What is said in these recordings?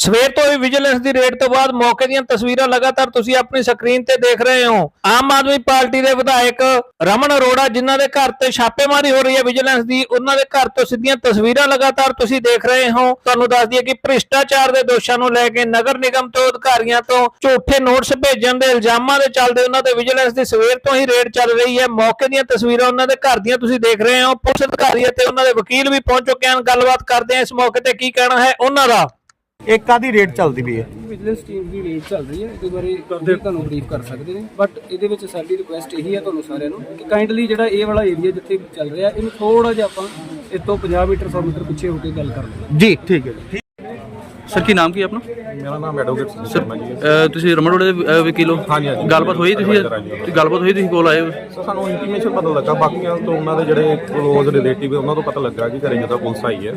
ਸਵੇਰ ਤੋਂ ਹੀ ਵਿਜੀਲੈਂਸ ਦੀ ਰੇਡ ਤੋਂ ਬਾਅਦ ਮੌਕੇ ਦੀਆਂ ਤਸਵੀਰਾਂ ਲਗਾਤਾਰ ਤੁਸੀਂ ਆਪਣੀ ਸਕਰੀਨ ਤੇ ਦੇਖ ਰਹੇ ਹੋ। ਆਮ ਆਦਮੀ ਪਾਰਟੀ ਦੇ ਵਿਧਾਇਕ ਰਮਨ ਅਰੋੜਾ ਜਿਨ੍ਹਾਂ ਦੇ ਘਰ ਤੇ ਛਾਪੇਮਾਰੀ ਹੋ ਰਹੀ ਹੈ ਵਿਜੀਲੈਂਸ ਦੀ, ਉਹਨਾਂ ਦੇ ਘਰ ਤੋਂ ਸਿੱਧੀਆਂ ਤਸਵੀਰਾਂ ਲਗਾਤਾਰ ਤੁਸੀਂ ਦੇਖ ਰਹੇ ਹੋ। ਤੁਹਾਨੂੰ ਦੱਸ ਦਈਏ ਕਿ ਭ੍ਰਿਸ਼ਟਾਚਾਰ ਦੇ ਦੋਸ਼ਾਂ ਨੂੰ ਲੈ ਕੇ ਨਗਰ ਨਿਗਮ ਤੋਂ ਅਧਿਕਾਰੀਆਂ ਤੋਂ ਝੂਠੇ ਨੋਟਿਸ ਭੇਜਣ ਦੇ ਇਲਜ਼ਾਮਾਂ ਦੇ ਚੱਲਦੇ ਉਹਨਾਂ ਤੇ ਵਿਜੀਲੈਂਸ ਦੀ ਸਵੇਰ ਤੋਂ ਹੀ ਰੇਡ ਚੱਲ ਰਹੀ ਹੈ। ਮੌਕੇ ਦੀਆਂ ਤਸਵੀਰਾਂ ਉਹਨਾਂ ਦੇ ਘਰ ਦੀਆਂ ਤੁਸੀਂ ਦੇਖ ਰਹੇ ਹੋ। ਪੁਲਿਸ ਅਧਿਕਾਰੀ ਅਤੇ ਉਹਨਾਂ ਦੇ ਵਕੀਲ ਵੀ ਪਹੁੰਚ ਚੁੱਕੇ ਹਨ। ਗੱਲਬਾਤ ਕਰਦੇ ਹਾਂ ਇਸ ਮੌਕੇ ਤੇ ਕੀ ਕਹਿਣਾ ਹੈ ਉਹਨਾਂ ਦਾ। ਇੱਕ ਆਦੀ ਰੇਟ ਚੱਲਦੀ ਪਈ ਹੈ। ਵਿਜੀਲੈਂਸ ਟੀਮ ਦੀ ਰੇਟ ਚੱਲ ਰਹੀ ਹੈ ਇਹਦੇ ਬਾਰੇ ਵੀ ਤੁਹਾਨੂੰ ਬਰੀਫ ਕਰ ਸਕਦੇ ਨੇ ਬਟ ਇਹਦੇ ਵਿੱਚ ਸਾਡੀ ਰਿਕੁਐਸਟ ਇਹੀ ਹੈ ਤੁਹਾਨੂੰ ਸਾਰਿਆਂ ਨੂੰ ਕਿ ਕਾਈਂਡਲੀ ਜਿਹੜਾ ਇਹ ਵਾਲਾ ਏਰੀਆ ਜਿੱਥੇ ਚੱਲ ਰਿਹਾ ਇਹਨੂੰ ਥੋੜਾ ਜਿਹਾ ਆਪਾਂ ਇਸ ਤੋਂ 50 ਮੀਟਰ 100 ਮੀਟਰ ਪਿੱਛੇ ਹੋ ਕੇ ਗੱਲ ਕਰ ਲਈਏ। ਜੀ ਠੀਕ ਹੈ। ਜੀ ਸਰ ਕੀ ਨਾਮ ਕੀ ਆਪਣਾ? ਮੇਰਾ ਨਾਮ ਐਡਵੋਕੇਟ ਸ਼ਰਮਾ ਜੀ ਹੈ। ਅਹ ਤੁਸੀਂ ਰਮਨ ਰੋਡ ਦੇ ਅਹ, ਵਕੀਲ ਹੋ? ਹਾਂਜੀ, ਹਾਂਜੀ। ਗੱਲਬਾਤ ਹੋਈ ਤੁਸੀਂ? ਗੱਲਬਾਤ ਹੋਈ ਤੁਸੀਂ ਕੋਲ ਆਏ ਹੋ? ਸੋ ਸਾਨੂੰ ਇੰਟੀਮੇਸ਼ਨ ਪਤਾ ਲੱਗਾ। ਬਾਕੀਆਂ ਤੋਂ ਉਹਨਾਂ ਦੇ ਜਿਹੜੇ ਕਲੋਜ਼ ਰਿਲੇਟਿਵ ਉਹਨਾਂ ਤੋਂ ਪਤਾ ਲੱਗਾ ਕਿ ਘਰੇ ਜਦੋਂ ਪੁਲਿਸ ਆਈ ਹੈ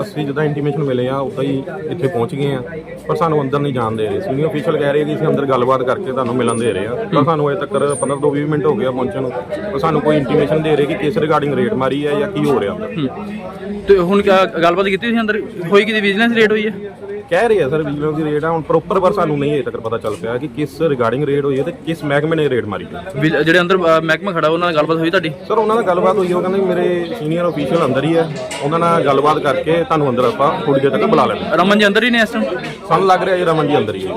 ਅਸੀਂ ਜਦੋਂ ਇੰਟੀਮੇਸ਼ਨ ਮਿਲੇ ਆ ਉਦਾਂ ਹੀ ਇੱਥੇ ਪਹੁੰਚ ਗਏ ਆ। ਪਰ ਸਾਨੂੰ ਅੰਦਰ ਨਹੀਂ ਜਾਣ ਦੇ ਰਹੇ। ਸੀਨੀਅਰ ਅਫੀਸ਼ੀਅਲ ਕਹਿ ਰਹੇ ਕਿ ਅਸੀਂ ਅੰਦਰ ਗੱਲਬਾਤ ਕਰਕੇ ਤੁਹਾਨੂੰ ਮਿਲਣ ਦੇ ਰਹੇ ਆ। ਪਰ ਸਾਨੂੰ ਅਜੇ ਤੱਕ 15 ਤੋਂ 20 ਮਿੰਟ ਹੋ ਗਿਆ ਪਹੁੰਚਣ ਨੂੰ। ਪਰ ਸਾਨੂੰ ਕੋਈ ਇੰਟੀਮੇਸ਼ਨ ਦੇ ਰਹੇ ਕਿ ਕਿਸ ਰਿਗਾਰਡਿੰਗ ਰੇਟ ਮਾਰੀ ਹੈ ਜਾਂ ਕੀ ਹੋ ਰਿਹਾ। ਅੰਦਰ ਤੇ ਹੁਣ ਕਿਆ ਗੱਲਬਾਤ ਕੀਤੀ ਤੁਸੀਂ ਅੰਦਰ? ਹੋਈ ਕਿਤੇ ਵਿਜੀਲੈਂਸ ਰੇਟ ਹੋਈ ਹੈ? ਕਹਿ ਰਹੇ ਆ ਸਰ ਵਿਜੀਲੈਂਸ ਦੀ ਰੇਟ ਆ ਹੁਣ ਪ੍ਰੋਪਰ ਪਰ ਸਾਨੂੰ ਨਹੀਂ ਅਜੇ ਤੱਕ ਪਤਾ ਚੱਲ ਪਿਆ ਕਿ ਕਿਸ ਰਿਗਾਰਡਿੰਗ ਰੇਟ ਹੋਈ ਹੈ ਤੇ ਕਿਸ ਮਹਿਕਮੇ ਨੇ ਰੇਟ ਮਾਰੀ ਹੈ। ਜਿਹੜੇ ਅੰਦਰ ਮਹਿਕਮਾ ਖੜਾ ਉਹਨਾਂ ਨਾਲ ਗੱਲਬਾਤ ਹੋਈ ਤੁਹਾਡੀ? ਸਰ ਉਹਨਾਂ ਨਾਲ ਗੱਲਬਾਤ ਹੋਈ ਉਹ ਕਹਿੰਦੇ ਮੇਰੇ ਸੀਨੀਅਰ ਅਫੀਸ਼ੀਅਲ ਅੰਦਰ ਹੀ ਹੈ ਉਹਨਾਂ ਨਾਲ ਗੱਲਬਾਤ ਕਰਕੇ ਤੁਹਾਨੂੰ ਅੰਦਰ ਆਪਾਂ ਥੋੜੀ ਦੇਰ ਤੱਕ ਬੁਲਾ ਲੈਂਦੇ ਰਮਨ ਜੀ ਅੰਦਰ ਹੀ ਨੇ ਇਸ ਟਾਈਮ ਸਾਨੂੰ ਲੱਗ ਰਿਹਾ ਜੀ ਰਮਨ ਜੀ ਅੰਦਰ ਹੀ ਹੈ।